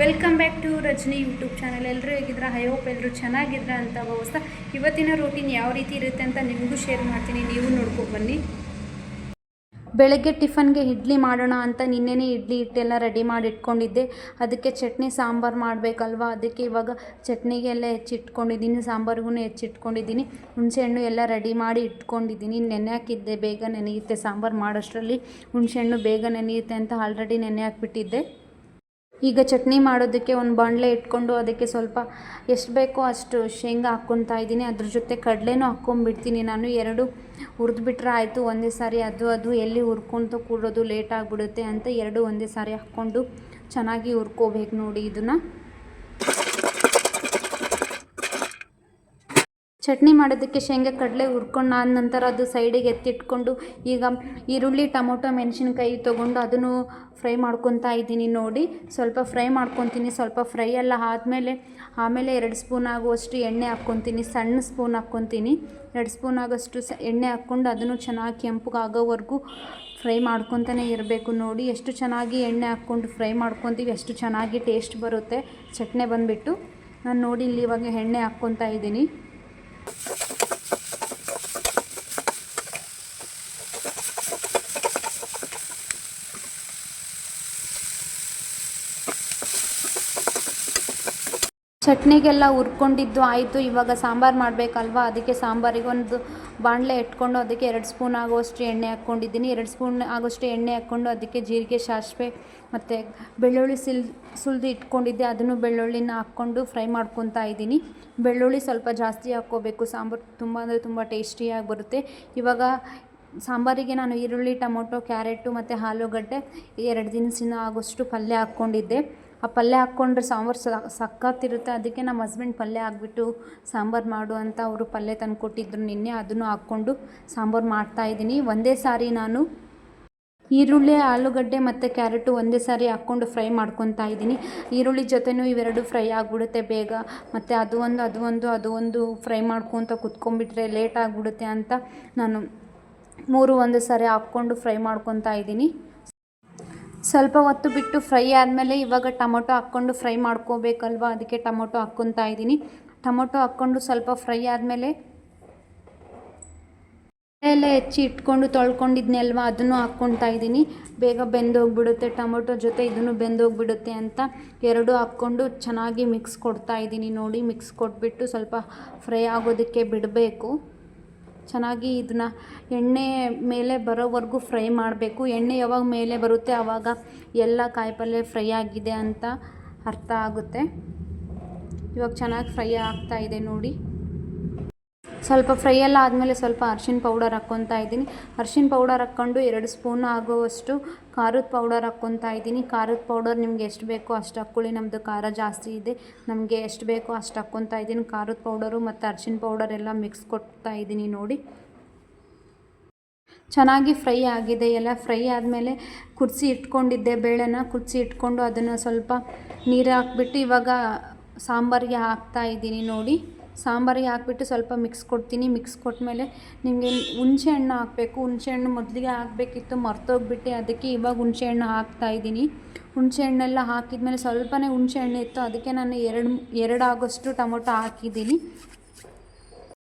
Welcome back to Rajini YouTube channel ಎಲ್ಲರೂ ಹೇಗಿದ್ರೆ I hope ಎಲ್ಲರೂ ಚೆನ್ನಾಗಿದ್ರ ಅಂತ ಭಾವಿಸ್ತಾ ಇವತ್ತಿನ ರೂಟೀನ್ ಯಾವ ರೀತಿ ಇರುತ್ತೆ ಅಂತ ನಿಮಗೂ ಶೇರ್ ಮಾಡ್ತೀನಿ. ನೀವು ನೋಡ್ಕೊಂಡು ಬನ್ನಿ. ಬೆಳಗ್ಗೆ ಟಿಫನ್ಗೆ ಇಡ್ಲಿ ಮಾಡೋಣ ಅಂತ ನಿನ್ನೆನೇ ಇಡ್ಲಿ ಹಿಟ್ಟೆಲ್ಲ ರೆಡಿ ಮಾಡಿ ಇಟ್ಕೊಂಡಿದ್ದೆ. ಅದಕ್ಕೆ ಚಟ್ನಿ ಸಾಂಬಾರು ಮಾಡಬೇಕಲ್ವ? ಅದಕ್ಕೆ ಇವಾಗ ಚಟ್ನಿಗೆಲ್ಲ ಹೆಚ್ಚಿಟ್ಕೊಂಡಿದ್ದೀನಿ ಸಾಂಬಾರಿಗೂ ಹೆಚ್ಚಿಟ್ಕೊಂಡಿದ್ದೀನಿ ಹುಣಸೆಹಣ್ಣು ಎಲ್ಲ ರೆಡಿ ಮಾಡಿ ಇಟ್ಕೊಂಡಿದ್ದೀನಿ. ನೆನೆ ಹಾಕಿದ್ದೆ. ಬೇಗ ನೆನೆಯುತ್ತೆ ಸಾಂಬಾರು ಮಾಡೋಷ್ಟರಲ್ಲಿ. ಹುಣಸೆಹಣ್ಣು ಬೇಗ ನೆನೆಯುತ್ತೆ ಅಂತ ಆಲ್ರೆಡಿ ನೆನೆ ಹಾಕ್ಬಿಟ್ಟಿದ್ದೆ. ಈಗ ಚಟ್ನಿ ಮಾಡೋದಕ್ಕೆ ಒಂದು ಬಾಣಲೆ ಇಟ್ಕೊಂಡು ಅದಕ್ಕೆ ಸ್ವಲ್ಪ ಎಷ್ಟು ಬೇಕೋ ಅಷ್ಟು ಶೇಂಗಾ ಹಾಕ್ಕೊತಾ ಇದ್ದೀನಿ. ಅದ್ರ ಜೊತೆ ಕಡಲೆನೂ ಹಾಕ್ಕೊಂಬಿಡ್ತೀನಿ ನಾನು ಎರಡು ಹುರಿದ್ಬಿಟ್ರೆ ಆಯಿತು. ಒಂದೇ ಸಾರಿ ಅದು ಅದು ಎಲ್ಲಿ ಹುರ್ಕೊತ ಕೂಡೋದು ಲೇಟ್ ಆಗಿಬಿಡುತ್ತೆ ಅಂತ ಎರಡು ಒಂದೇ ಸಾರಿ ಹಾಕ್ಕೊಂಡು ಚೆನ್ನಾಗಿ ಹುರ್ಕೋಬೇಕು ನೋಡಿ ಇದನ್ನು. ಚಟ್ನಿ ಮಾಡೋದಕ್ಕೆ ಶೇಂಗಾ, ಕಡಲೆ ಹುರ್ಕೊಂಡು ಆದ ನಂತರ ಅದು ಸೈಡಿಗೆ ಎತ್ತಿಟ್ಕೊಂಡು ಈಗ ಈರುಳ್ಳಿ, ಟೊಮೊಟೊ, ಮೆಣಸಿನ್ಕಾಯಿ ತೊಗೊಂಡು ಅದನ್ನು ಫ್ರೈ ಮಾಡ್ಕೊತಾ ಇದ್ದೀನಿ ನೋಡಿ. ಸ್ವಲ್ಪ ಫ್ರೈ ಮಾಡ್ಕೊತೀನಿ. ಸ್ವಲ್ಪ ಫ್ರೈ ಎಲ್ಲ ಆದಮೇಲೆ, ಆಮೇಲೆ ಎರಡು ಸ್ಪೂನ್ ಆಗುವಷ್ಟು ಎಣ್ಣೆ ಹಾಕ್ಕೊತೀನಿ. ಸಣ್ಣ ಸ್ಪೂನ್ ಹಾಕ್ಕೊತೀನಿ. ಎರಡು ಸ್ಪೂನ್ ಆಗೋಷ್ಟು ಸ, ಎಣ್ಣೆ ಹಾಕ್ಕೊಂಡು ಅದನ್ನು ಚೆನ್ನಾಗಿ ಕೆಂಪಗಾಗೋವರೆಗೂ ಫ್ರೈ ಮಾಡ್ಕೊತಾನೆ ಇರಬೇಕು ನೋಡಿ. ಎಷ್ಟು ಚೆನ್ನಾಗಿ ಎಣ್ಣೆ ಹಾಕ್ಕೊಂಡು ಫ್ರೈ ಮಾಡ್ಕೊತೀವಿ ಎಷ್ಟು ಚೆನ್ನಾಗಿ ಟೇಸ್ಟ್ ಬರುತ್ತೆ. ಚಟ್ನಿ ಬಂದುಬಿಟ್ಟು ನಾನು ನೋಡಿ ಇಲ್ಲಿ ಇವಾಗ ಎಣ್ಣೆ ಹಾಕ್ಕೊತಾ ಇದ್ದೀನಿ. ಚಟ್ನಿಗೆಲ್ಲ ಹುರ್ಕೊಂಡಿದ್ದು ಆಯಿತು ಇವಾಗ ಸಾಂಬಾರು ಮಾಡಬೇಕಲ್ವಾ? ಅದಕ್ಕೆ ಸಾಂಬಾರಿಗೆ ಒಂದು ಬಾಣಲೆ ಇಟ್ಕೊಂಡು ಅದಕ್ಕೆ ಎರಡು ಸ್ಪೂನ್ ಆಗುವಷ್ಟು ಎಣ್ಣೆ ಹಾಕ್ಕೊಂಡಿದ್ದೀನಿ. ಎರಡು ಸ್ಪೂನ್ ಆಗೋಷ್ಟು ಎಣ್ಣೆ ಹಾಕ್ಕೊಂಡು ಅದಕ್ಕೆ ಜೀರಿಗೆ ಸಾಸಿವೆ ಮತ್ತು ಬೆಳ್ಳುಳ್ಳಿ ಸಿಲ್, ಸುಲಿದು ಇಟ್ಕೊಂಡಿದ್ದೆ. ಅದನ್ನು ಬೆಳ್ಳುಳ್ಳಿನ ಹಾಕ್ಕೊಂಡು ಫ್ರೈ ಮಾಡ್ಕೊತಾ ಇದ್ದೀನಿ. ಬೆಳ್ಳುಳ್ಳಿ ಸ್ವಲ್ಪ ಜಾಸ್ತಿ ಹಾಕ್ಕೋಬೇಕು. ಸಾಂಬಾರು ತುಂಬ ಅಂದರೆ ತುಂಬ ಟೇಸ್ಟಿಯಾಗಿ ಬರುತ್ತೆ. ಇವಾಗ ಸಾಂಬಾರಿಗೆ ನಾನು ಈರುಳ್ಳಿ, ಟೊಮೊಟೊ, ಕ್ಯಾರೆಟು ಮತ್ತು ಆಲೂಗಡ್ಡೆ ಎರಡು ದಿನಸಿನ ಆಗೋಷ್ಟು ಪಲ್ಯ ಹಾಕ್ಕೊಂಡಿದ್ದೆ. ಆ ಪಲ್ಯ ಹಾಕ್ಕೊಂಡ್ರೆ ಸಾಂಬಾರು ಸಖತ್ತಿರುತ್ತೆ. ಅದಕ್ಕೆ ನಮ್ಮ ಹಸ್ಬೆಂಡ್ ಪಲ್ಯ ಹಾಕ್ಬಿಟ್ಟು ಸಾಂಬಾರು ಮಾಡು ಅಂತ ಅವರು ಪಲ್ಯ ತಂದು ಕೊಟ್ಟಿದ್ರು ನಿನ್ನೆ. ಅದನ್ನು ಹಾಕ್ಕೊಂಡು ಸಾಂಬಾರು ಮಾಡ್ತಾಯಿದ್ದೀನಿ ಒಂದೇ ಸಾರಿ ನಾನು ಈರುಳ್ಳಿ, ಆಲೂಗಡ್ಡೆ ಮತ್ತು ಕ್ಯಾರೆಟು ಒಂದೇ ಸಾರಿ ಹಾಕ್ಕೊಂಡು ಫ್ರೈ ಮಾಡ್ಕೊತಾ ಇದ್ದೀನಿ. ಈರುಳ್ಳಿ ಜೊತೆನೂ ಇವೆರಡು ಫ್ರೈ ಆಗಿಬಿಡುತ್ತೆ ಬೇಗ. ಮತ್ತು ಅದು ಒಂದು ಅದು ಒಂದು ಅದು ಒಂದು ಫ್ರೈ ಮಾಡ್ಕೊತ ಕುತ್ಕೊಂಡ್ಬಿಟ್ರೆ ಲೇಟ್ ಆಗಿಬಿಡುತ್ತೆ ಅಂತ ನಾನು ಮೂರು, ಒಂದೇ ಸಾರಿ ಹಾಕ್ಕೊಂಡು ಫ್ರೈ ಮಾಡ್ಕೊತಾ ಇದ್ದೀನಿ. ಸ್ವಲ್ಪ ಹೊತ್ತು ಬಿಟ್ಟು ಫ್ರೈ ಆದಮೇಲೆ ಇವಾಗ ಟೊಮೊಟೊ ಹಾಕ್ಕೊಂಡು ಫ್ರೈ ಮಾಡ್ಕೋಬೇಕಲ್ವ? ಅದಕ್ಕೆ ಟೊಮೊಟೊ ಹಾಕ್ಕೊತಾ ಇದ್ದೀನಿ. ಟೊಮೊಟೊ ಹಾಕ್ಕೊಂಡು ಸ್ವಲ್ಪ ಫ್ರೈ ಆದಮೇಲೆ ಎಲ್ಲ ಹೆಚ್ಚಿ ಇಟ್ಕೊಂಡು ತೊಳ್ಕೊಂಡಿದ್ನಲ್ವ? ಅದನ್ನು ಹಾಕ್ಕೊತಾ ಇದ್ದೀನಿ. ಬೇಗ ಬೆಂದೋಗ್ಬಿಡುತ್ತೆ ಟೊಮೊಟೊ ಜೊತೆ, ಇದನ್ನು ಬೆಂದೋಗ್ಬಿಡುತ್ತೆ ಅಂತ ಎರಡು ಹಾಕ್ಕೊಂಡು ಚೆನ್ನಾಗಿ ಮಿಕ್ಸ್ ಕೊಡ್ತಾ ಇದ್ದೀನಿ ನೋಡಿ. ಮಿಕ್ಸ್ ಕೊಟ್ಬಿಟ್ಟು ಸ್ವಲ್ಪ ಫ್ರೈ ಆಗೋದಕ್ಕೆ ಬಿಡಬೇಕು. ಚೆನ್ನಾಗಿ ಇದನ್ನ ಎಣ್ಣೆ ಮೇಲೆ ಬರೋವರೆಗೂ ಫ್ರೈ ಮಾಡಬೇಕು. ಎಣ್ಣೆ ಯಾವಾಗ ಮೇಲೆ ಬರುತ್ತೆ ಆವಾಗ ಎಲ್ಲ ಕಾಯಿಪಲ್ಯ ಫ್ರೈ ಆಗಿದೆ ಅಂತ ಅರ್ಥ ಆಗುತ್ತೆ. ಇವಾಗ ಚೆನ್ನಾಗಿ ಫ್ರೈ ಆಗ್ತಾ ಇದೆ ನೋಡಿ. ಸ್ವಲ್ಪ ಫ್ರೈ ಎಲ್ಲ ಆದಮೇಲೆ ಸ್ವಲ್ಪ ಅರ್ಶಿನ ಪೌಡರ್ ಹಾಕ್ಕೊತಾ ಇದ್ದೀನಿ. ಅರ್ಶಿನ ಪೌಡರ್ ಹಾಕ್ಕೊಂಡು ಎರಡು ಸ್ಪೂನ್ ಆಗುವಷ್ಟು ಖಾರದ ಪೌಡರ್ ಹಾಕ್ಕೊತಾ ಇದ್ದೀನಿ. ಖಾರದ ಪೌಡರ್ ನಿಮ್ಗೆ ಎಷ್ಟು ಬೇಕೋ ಅಷ್ಟು ಹಾಕ್ಕೊಳ್ಳಿ. ನಮ್ಮದು ಖಾರ ಜಾಸ್ತಿ ಇದೆ. ನಮಗೆ ಎಷ್ಟು ಬೇಕೋ ಅಷ್ಟು ಹಾಕ್ಕೊತಾ ಇದ್ದೀನಿ. ಖಾರದ ಪೌಡರು ಮತ್ತು ಅರ್ಶಿನ ಪೌಡರ್ ಎಲ್ಲ ಮಿಕ್ಸ್ ಕೊಡ್ತಾ ಇದ್ದೀನಿ ನೋಡಿ. ಚೆನ್ನಾಗಿ ಫ್ರೈ ಆಗಿದೆ ಎಲ್ಲ. ಫ್ರೈ ಆದಮೇಲೆ ಕುದಿಸಿ ಇಟ್ಕೊಂಡಿದ್ದೆ ಬೇಳೆನ. ಕುದಿಸಿ ಇಟ್ಕೊಂಡು ಅದನ್ನು ಸ್ವಲ್ಪ ನೀರು ಹಾಕ್ಬಿಟ್ಟು ಇವಾಗ ಸಾಂಬಾರಿಗೆ ಹಾಕ್ತಾ ಇದ್ದೀನಿ ನೋಡಿ. ಸಾಂಬಾರಿಗೆ ಹಾಕ್ಬಿಟ್ಟು ಸ್ವಲ್ಪ ಮಿಕ್ಸ್ ಕೊಡ್ತೀನಿ. ಮಿಕ್ಸ್ ಕೊಟ್ಟಮೇಲೆ ನಿಮಗೆ ಹುಣಸೆ ಹಣ್ಣು ಹಾಕಬೇಕು. ಹುಣಸೆ ಹಣ್ಣು ಮೊದಲಿಗೆ ಹಾಕಬೇಕಿತ್ತು, ಮರ್ತೋಗ್ಬಿಟ್ಟು. ಅದಕ್ಕೆ ಇವಾಗ ಹುಣಸೆ ಹಣ್ಣು ಹಾಕ್ತಾ ಇದ್ದೀನಿ. ಹುಣಸೆ ಹಣ್ಣೆಲ್ಲ ಹಾಕಿದ್ಮೇಲೆ ಸ್ವಲ್ಪನೇ ಹುಣಸೆ ಹಣ್ಣು ಇತ್ತು. ಅದಕ್ಕೆ ನಾನು ಎರಡು ಎರಡು ಆಗೋಷ್ಟು ಟೊಮೊಟೊ ಹಾಕಿದ್ದೀನಿ.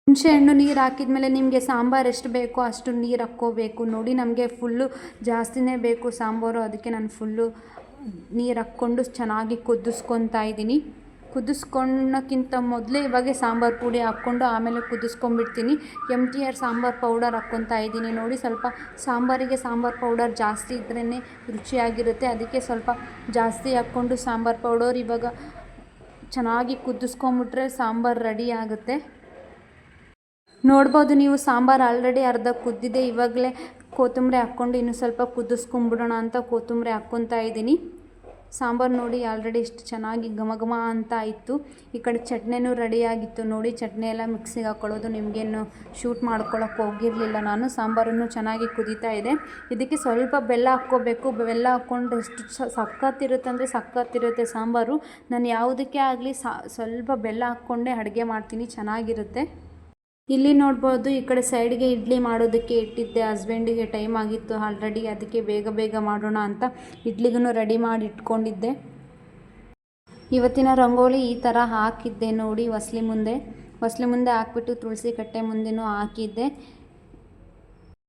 ಹುಣಸೆ ಹಣ್ಣು ನೀರು ಹಾಕಿದ್ಮೇಲೆ ನಿಮಗೆ ಸಾಂಬಾರು ಎಷ್ಟು ಬೇಕೋ ಅಷ್ಟು ನೀರು ಹಾಕ್ಕೋಬೇಕು. ನೋಡಿ ನಮಗೆ ಫುಲ್ಲು ಜಾಸ್ತಿನೇ ಬೇಕು ಸಾಂಬಾರು. ಅದಕ್ಕೆ ನಾನು ಫುಲ್ಲು ನೀರು ಹಾಕ್ಕೊಂಡು ಚೆನ್ನಾಗಿ ಕುದಿಸ್ಕೊತಾ ಇದ್ದೀನಿ. ಕುದಿಸ್ಕೊಳ್ಳೋಕ್ಕಿಂತ ಮೊದಲೇ ಇವಾಗೆ ಸಾಂಬಾರು ಪುಡಿ ಹಾಕ್ಕೊಂಡು ಆಮೇಲೆ ಕುದಿಸ್ಕೊಂಡ್ಬಿಡ್ತೀನಿ. M T R sambar powder ಹಾಕ್ಕೊತಾ ಇದ್ದೀನಿ. ನೋಡಿ ಸ್ವಲ್ಪ ಸಾಂಬಾರಿಗೆ ಸಾಂಬಾರು ಪೌಡರ್ ಜಾಸ್ತಿ ಇದ್ರೇ ರುಚಿಯಾಗಿರುತ್ತೆ. ಅದಕ್ಕೆ ಸ್ವಲ್ಪ ಜಾಸ್ತಿ ಹಾಕ್ಕೊಂಡು ಸಾಂಬಾರು ಪೌಡರ್ ಇವಾಗ ಚೆನ್ನಾಗಿ ಕುದಿಸ್ಕೊಂಬಿಟ್ರೆ ಸಾಂಬಾರು ರೆಡಿ ಆಗುತ್ತೆ. ನೋಡ್ಬೋದು ನೀವು ಸಾಂಬಾರು ಆಲ್ರೆಡಿ ಅರ್ಧ ಕುದ್ದಿದೆ. ಇವಾಗಲೇ ಕೊತ್ತಂಬರಿ ಹಾಕ್ಕೊಂಡು ಇನ್ನೂ ಸ್ವಲ್ಪ ಕುದಿಸ್ಕೊಂಬಿಡೋಣ ಅಂತ ಕೊತ್ತಂಬರಿ ಹಾಕ್ಕೊತಾ ಇದ್ದೀನಿ. ಸಾಂಬಾರು ನೋಡಿ ಆಲ್ರೆಡಿ ಎಷ್ಟು ಚೆನ್ನಾಗಿ ಘಮ ಘಮ ಅಂತ ಇತ್ತು. ಈ ಕಡೆ ಚಟ್ನಿನೂ ರೆಡಿಯಾಗಿತ್ತು ನೋಡಿ ಚಟ್ನಿ ಎಲ್ಲ ಮಿಕ್ಸಿಗೆ ಹಾಕ್ಕೊಳ್ಳೋದು ನಿಮಗೇನು ಶೂಟ್ ಮಾಡ್ಕೊಳಕ್ಕೆ ಹೋಗಿರಲಿಲ್ಲ ನಾನು. ಸಾಂಬಾರನ್ನು ಚೆನ್ನಾಗಿ ಕುದೀತಾ ಇದೆ. ಇದಕ್ಕೆ ಸ್ವಲ್ಪ ಬೆಲ್ಲ ಹಾಕ್ಕೋಬೇಕು. ಬೆಲ್ಲ ಹಾಕ್ಕೊಂಡು ಎಷ್ಟು ಸಕ್ಕತ್ತಿರುತ್ತೆ ಅಂದರೆ ಸಖತ್ತಿರುತ್ತೆ ಸಾಂಬಾರು. ನಾನು ಯಾವುದಕ್ಕೆ ಆಗಲಿ ಸ್ವಲ್ಪ ಬೆಲ್ಲ ಹಾಕ್ಕೊಂಡೇ ಅಡುಗೆ ಮಾಡ್ತೀನಿ. ಚೆನ್ನಾಗಿರುತ್ತೆ. ಇಲ್ಲಿ ನೋಡ್ಬೋದು ಈ ಕಡೆ ಸೈಡ್ಗೆ ಇಡ್ಲಿ ಮಾಡೋದಕ್ಕೆ ಇಟ್ಟಿದ್ದೆ. ಹಸ್ಬೆಂಡಿಗೆ ಟೈಮ್ ಆಗಿತ್ತು. ಆಲ್ರೆಡಿ ಅದಕ್ಕೆ ಬೇಗ ಬೇಗ ಮಾಡೋಣ ಅಂತ ಇಡ್ಲಿಗೂ ರೆಡಿ ಮಾಡಿ ಇಟ್ಕೊಂಡಿದ್ದೆ. ಇವತ್ತಿನ ರಂಗೋಲಿ ಈ ಥರ ಹಾಕಿದ್ದೆ ನೋಡಿ ಹೊಸ್ಲಿ ಮುಂದೆ. ಹೊಸ್ಲಿ ಮುಂದೆ ಹಾಕ್ಬಿಟ್ಟು ತುಳಸಿ ಕಟ್ಟೆ ಮುಂದೆನೂ ಹಾಕಿದ್ದೆ.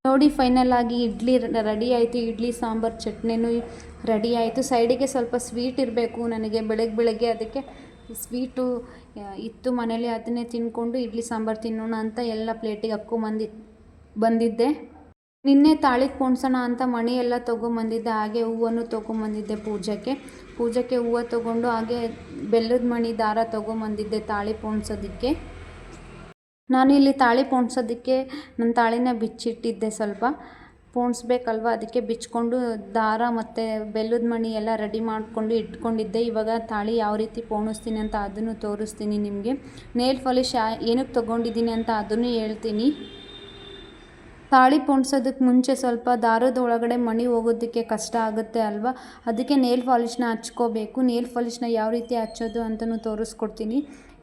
ನೋಡಿ ಫೈನಲ್ ಆಗಿ ಇಡ್ಲಿ ರೆಡಿ ಆಯಿತು. ಇಡ್ಲಿ, ಸಾಂಬಾರು, ಚಟ್ನಿನೂ ರೆಡಿ ಆಯಿತು. ಸೈಡಿಗೆ ಸ್ವಲ್ಪ ಸ್ವೀಟ್ ಇರಬೇಕು ನನಗೆ. ಬೆಳಗ್ಗೆ ಬೆಳಗ್ಗೆ ಅದಕ್ಕೆ ಸ್ವೀಟು ಇತ್ತು ಮನೇಲಿ ಅದನ್ನೇ ತಿನ್ಕೊಂಡು ಇಡ್ಲಿ ಸಾಂಬಾರು ತಿನ್ನೋಣ ಅಂತ ಎಲ್ಲ ಪ್ಲೇಟಿಗೆ ಹಾಕ್ಕೊಂಬಂದಿ, ಬಂದಿದ್ದೆ. ನಿನ್ನೆ ತಾಳಿಗೆ ಪೋಣಿಸೋಣ ಅಂತ ಮಣಿ ಎಲ್ಲ ತೊಗೊಂಬಂದಿದ್ದೆ, ಹಾಗೆ ಹೂವನ್ನು ತೊಗೊಂಬಂದಿದ್ದೆ ಪೂಜೆಗೆ ಪೂಜೆಗೆ ಹೂವು ತೊಗೊಂಡು ಹಾಗೆ ಬೆಲ್ಲದ ಮಣಿ, ದಾರ ತೊಗೊಂಬಂದಿದ್ದೆ ತಾಳಿ ಪೋಣಿಸೋದಕ್ಕೆ. ನಾನು ಇಲ್ಲಿ ತಾಳಿ ಪೋಣಿಸೋದಕ್ಕೆ, ನನ್ನ ತಾಳಿನ ಬಿಚ್ಚಿಟ್ಟಿದ್ದೆ ಸ್ವಲ್ಪ. ಪೋಣಿಸ್ಬೇಕಲ್ವ? ಅದಕ್ಕೆ ಬಿಚ್ಕೊಂಡು ದಾರ ಮತ್ತು ಬೆಲ್ಲದ ಮಣಿ ಎಲ್ಲ ರೆಡಿ ಮಾಡಿಕೊಂಡು ಇಟ್ಕೊಂಡಿದ್ದೆ. ಇವಾಗ ತಾಳಿ ಯಾವ ರೀತಿ ಪೋಣಿಸ್ತೀನಿ ಅಂತ ಅದನ್ನು ತೋರಿಸ್ತೀನಿ ನಿಮಗೆ. ನೇಲ್ ಪಾಲಿಶ್ ಯಾ ಏನಕ್ಕೆ ತೊಗೊಂಡಿದ್ದೀನಿ ಅಂತ ಅದನ್ನು ಹೇಳ್ತೀನಿ. ತಾಳಿ ಪೋಣಿಸೋದಕ್ಕೆ ಮುಂಚೆ ಸ್ವಲ್ಪ ದಾರದ ಒಳಗಡೆ ಮಣಿ ಹೋಗೋದಕ್ಕೆ ಕಷ್ಟ ಆಗುತ್ತೆ ಅಲ್ವಾ? ಅದಕ್ಕೆ ನೇಲ್ ಪಾಲಿಷ್ನ ಹಚ್ಕೋಬೇಕು. ನೇಲ್ ಪಾಲಿಷ್ನ ಯಾವ ರೀತಿ ಹಚ್ಚೋದು ಅಂತಲೂ ತೋರಿಸ್ಕೊಡ್ತೀನಿ.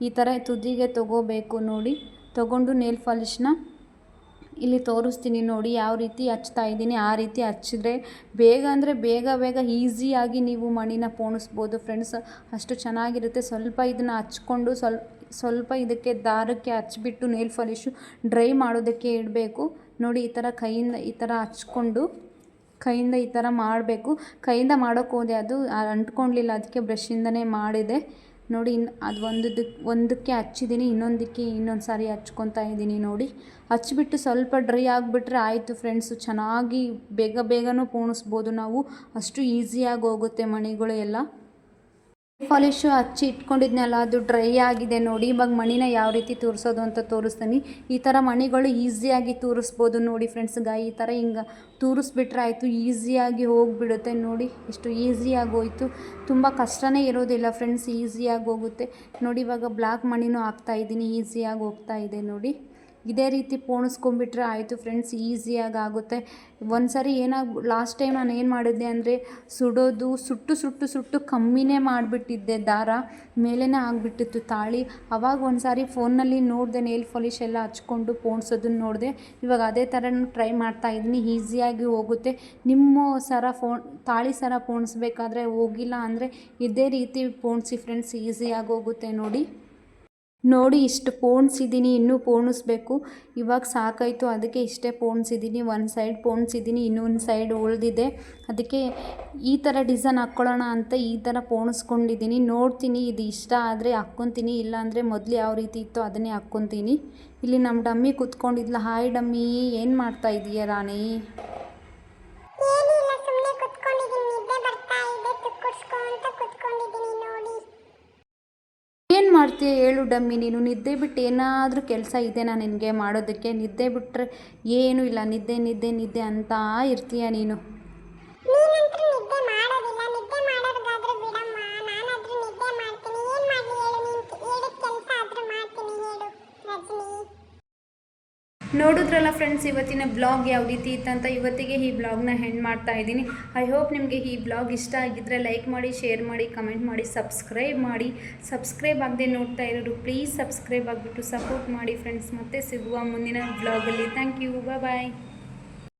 ಈ ಥರ ತುದಿಗೆ ತೊಗೋಬೇಕು ನೋಡಿ. ತೊಗೊಂಡು ನೇಲ್ ಪಾಲಿಷ್ನ ಇಲ್ಲಿ ತೋರಿಸ್ತೀನಿ ನೋಡಿ ಯಾವ ರೀತಿ ಹಚ್ತಾ ಇದ್ದೀನಿ. ಆ ರೀತಿ ಹಚ್ಚಿದ್ರೆ ಬೇಗ ಅಂದರೆ ಬೇಗ ಬೇಗ ಈಸಿಯಾಗಿ ನೀವು ಮಣಿನ ಪೋಣಿಸ್ಬೋದು. ಫ್ರೆಂಡ್ಸ್ ಅಷ್ಟು ಚೆನ್ನಾಗಿರುತ್ತೆ. ಸ್ವಲ್ಪ ಇದನ್ನು ಹಚ್ಕೊಂಡು ಸ್ವಲ್ಪ ಸ್ವಲ್ಪ ಇದಕ್ಕೆ ದಾರಕ್ಕೆ ಹಚ್ಬಿಟ್ಟು ನೇಲ್ ಪಾಲಿಶು ಡ್ರೈ ಮಾಡೋದಕ್ಕೆ ಇಡಬೇಕು. ನೋಡಿ ಈ ಥರ ಕೈಯಿಂದ ಈ ಥರ ಹಚ್ಕೊಂಡು, ಕೈಯಿಂದ ಈ ಥರ ಮಾಡಬೇಕು. ಕೈಯಿಂದ ಮಾಡೋಕ್ಕೋದೆ ಅದು ಅಂಟ್ಕೊಳ್ಲಿಲ್ಲ ಅದಕ್ಕೆ ಬ್ರಷಿಂದನೇ ಮಾಡಿದೆ. ನೋಡಿ ಇನ್ನು ಅದು ಒಂದಕ್ಕೆ ಒಂದಕ್ಕೆ ಹಚ್ಚಿದ್ದೀನಿ ಇನ್ನೊಂದಕ್ಕೆ ಇನ್ನೊಂದು ಸಾರಿ ಹಚ್ಕೊತಾ ಇದ್ದೀನಿ ನೋಡಿ. ಹಚ್ಚಿಬಿಟ್ಟು ಸ್ವಲ್ಪ ಡ್ರೈ ಆಗಿಬಿಟ್ರೆ ಆಯಿತು ಫ್ರೆಂಡ್ಸು, ಚೆನ್ನಾಗಿ ಬೇಗ ಬೇಗನೂ ಪೋಣಿಸ್ಬೋದು ನಾವು. ಅಷ್ಟು ಈಸಿಯಾಗಿ ಹೋಗುತ್ತೆ ಮಣಿಗಳು ಎಲ್ಲ. ಪಾಲಿಶು ಹಚ್ಚಿ ಇಟ್ಕೊಂಡಿದ್ನಲ್ಲ, ಅದು ಡ್ರೈ ಆಗಿದೆ ನೋಡಿ, ಇವಾಗ ಮಣಿನ ಯಾವ ರೀತಿ ತೂರಿಸೋದು ಅಂತ ತೋರಿಸ್ತೀನಿ. ಈ ಥರ ಮಣಿಗಳು ಈಸಿಯಾಗಿ ತೋರಿಸ್ಬೋದು ನೋಡಿ ಫ್ರೆಂಡ್ಸ್ ಗಾಯ ಈ ಥರ ಹಿಂಗೆ ತೂರಿಸ್ಬಿಟ್ರೆ ಆಯಿತು ಈಸಿಯಾಗಿ ಹೋಗಿಬಿಡುತ್ತೆ ನೋಡಿ, ಎಷ್ಟು ಈಸಿಯಾಗಿ ಹೋಯಿತು. ತುಂಬ ಕಷ್ಟನೇ ಇರೋದಿಲ್ಲ ಫ್ರೆಂಡ್ಸ್ ಈಸಿಯಾಗಿ ಹೋಗುತ್ತೆ. ನೋಡಿ ಇವಾಗ ಬ್ಲ್ಯಾಕ್ ಮಣಿನೂ ಹಾಕ್ತಾಯಿದ್ದೀನಿ ಈಸಿಯಾಗಿ ಹೋಗ್ತಾ ಇದೆ ನೋಡಿ. ಇದೇ ರೀತಿ ಪೋಣಿಸ್ಕೊಂಬಿಟ್ರೆ ಆಯಿತು ಫ್ರೆಂಡ್ಸ್ ಈಸಿಯಾಗಿ ಆಗುತ್ತೆ ಒಂದು ಸಾರಿ ಏನಾಗ ಲಾಸ್ಟ್ ಟೈಮ್ ನಾನು ಏನು ಮಾಡಿದ್ದೆ ಅಂದರೆ ಸುಡೋದು, ಸುಟ್ಟು ಸುಟ್ಟು ಸುಟ್ಟು ಕಮ್ಮಿನೇ ಮಾಡಿಬಿಟ್ಟಿದ್ದೆ ದಾರ. ಮೇಲೇ ಆಗಿಬಿಟ್ಟಿತ್ತು ತಾಳಿ. ಅವಾಗ ಒಂದು ಸಾರಿ ಫೋನಲ್ಲಿ ನೋಡಿದೆ ನೇಲ್ ಪಾಲಿಶ್ ಎಲ್ಲ ಹಚ್ಕೊಂಡು ಪೋಣಿಸೋದನ್ನ ನೋಡಿದೆ. ಇವಾಗ ಅದೇ ಥರ ಟ್ರೈ ಮಾಡ್ತಾ ಇದ್ದೀನಿ ಈಸಿಯಾಗಿ ಹೋಗುತ್ತೆ. ನಿಮ್ಮ ಸರ ಫೋನ್, ತಾಳಿ ಸರ ಪೋಣಿಸ್ಬೇಕಾದ್ರೆ ಹೋಗಿಲ್ಲ ಅಂದರೆ ಇದೇ ರೀತಿ ಪೋಣಿಸಿ ಫ್ರೆಂಡ್ಸ್ ಈಸಿಯಾಗಿ ಹೋಗುತ್ತೆ ನೋಡಿ. ನೋಡಿ ಇಷ್ಟು ಪೋಣಿಸಿದ್ದೀನಿ, ಇನ್ನೂ ಪೋಣಿಸ್ಬೇಕು. ಇವಾಗ ಸಾಕಾಯಿತು, ಅದಕ್ಕೆ ಇಷ್ಟೇ ಪೋಣಿಸಿದ್ದೀನಿ. ಒಂದು ಸೈಡ್ ಪೋಣಿಸಿದ್ದೀನಿ, ಇನ್ನೊಂದು ಸೈಡ್ ಉಳಿದಿದೆ. ಅದಕ್ಕೆ ಈ ಥರ ಡಿಸೈನ್ ಹಾಕ್ಕೊಳ್ಳೋಣ ಅಂತ ಈ ಥರ ಪೋಣಿಸ್ಕೊಂಡಿದ್ದೀನಿ. ನೋಡ್ತೀನಿ, ಇದು ಇಷ್ಟ ಆದರೆ ಹಾಕ್ಕೊತೀನಿ, ಇಲ್ಲಾಂದರೆ ಮೊದಲು ಯಾವ ರೀತಿ ಇತ್ತು ಅದನ್ನೇ ಹಾಕ್ಕೊತೀನಿ. ಇಲ್ಲಿ ನಮ್ಮ ಡಮ್ಮಿ ಕೂತ್ಕೊಂಡಿದ್ಲ. ಹಾಯ್ ಡಮ್ಮಿ, ಏನು ಮಾಡ್ತಾ ಇದೀಯ ರಾಣಿ? ಮಾಡ್ತೀಯ ಹೇಳು ಡಮ್ಮಿ, ನೀನು ನಿದ್ದೆ ಬಿಟ್ಟು ಏನಾದರೂ ಕೆಲಸ ಇದೆನಾ ನಿನಗೆ ಮಾಡೋದಕ್ಕೆ. ನಿದ್ದೆ ಬಿಟ್ಟರೆ ಏನೂ ಇಲ್ಲ. ನಿದ್ದೆ ನಿದ್ದೆ ನಿದ್ದೆ ಅಂತ ಇರ್ತೀಯ ನೀನು ನೀನಂತೂ ನಿದ್ದೆ ಮಾಡೋದಿಲ್ಲ ನಿದ್ದೆ ಮಾಡೋದಾದ್ರೆ ಬಿಡಮ್ಮ ನಾನಾದ್ರೂ ನಿದ್ದೆ ಮಾಡ್ತೀನಿ ಏನ್ ಮಾಡ್ಲಿ ಹೇಳು ನೀನ್ ಹೇಳಿದ ಕೆಲಸ ಆದ್ರೂ ಮಾಡ್ತೀನಿ ಹೇಳು ರಜನಿ ನೋಡಿದ್ರಲ್ಲ ಫ್ರೆಂಡ್ಸ್ ಇವತ್ತಿನ ಬ್ಲಾಗ್ ಯಾವ ರೀತಿ ಇತ್ತಂತ ಇವತ್ತಿಗೆ ಈ ಬ್ಲಾಗ್ನ ಹೆಂಡ್ ಮಾಡ್ತಾ ಇದ್ದೀನಿ. ಐ ಹೋಪ್ ನಿಮಗೆ ಈ ಬ್ಲಾಗ್ ಇಷ್ಟ ಆಗಿದ್ದರೆ ಲೈಕ್ ಮಾಡಿ ಶೇರ್ ಮಾಡಿ ಕಮೆಂಟ್ ಮಾಡಿ ಸಬ್ಸ್ಕ್ರೈಬ್ ಮಾಡಿ. ಸಬ್ಸ್ಕ್ರೈಬ್ ಆಗದೆ ನೋಡ್ತಾ ಇರೋರು ಪ್ಲೀಸ್ ಸಬ್ಸ್ಕ್ರೈಬ್ ಆಗಿಬಿಟ್ಟು ಸಪೋರ್ಟ್ ಮಾಡಿ ಫ್ರೆಂಡ್ಸ್ ಮತ್ತೆ ಸಿಗುವ ಮುಂದಿನ ಬ್ಲಾಗಲ್ಲಿ ಥ್ಯಾಂಕ್ ಯು ಬಾಯ್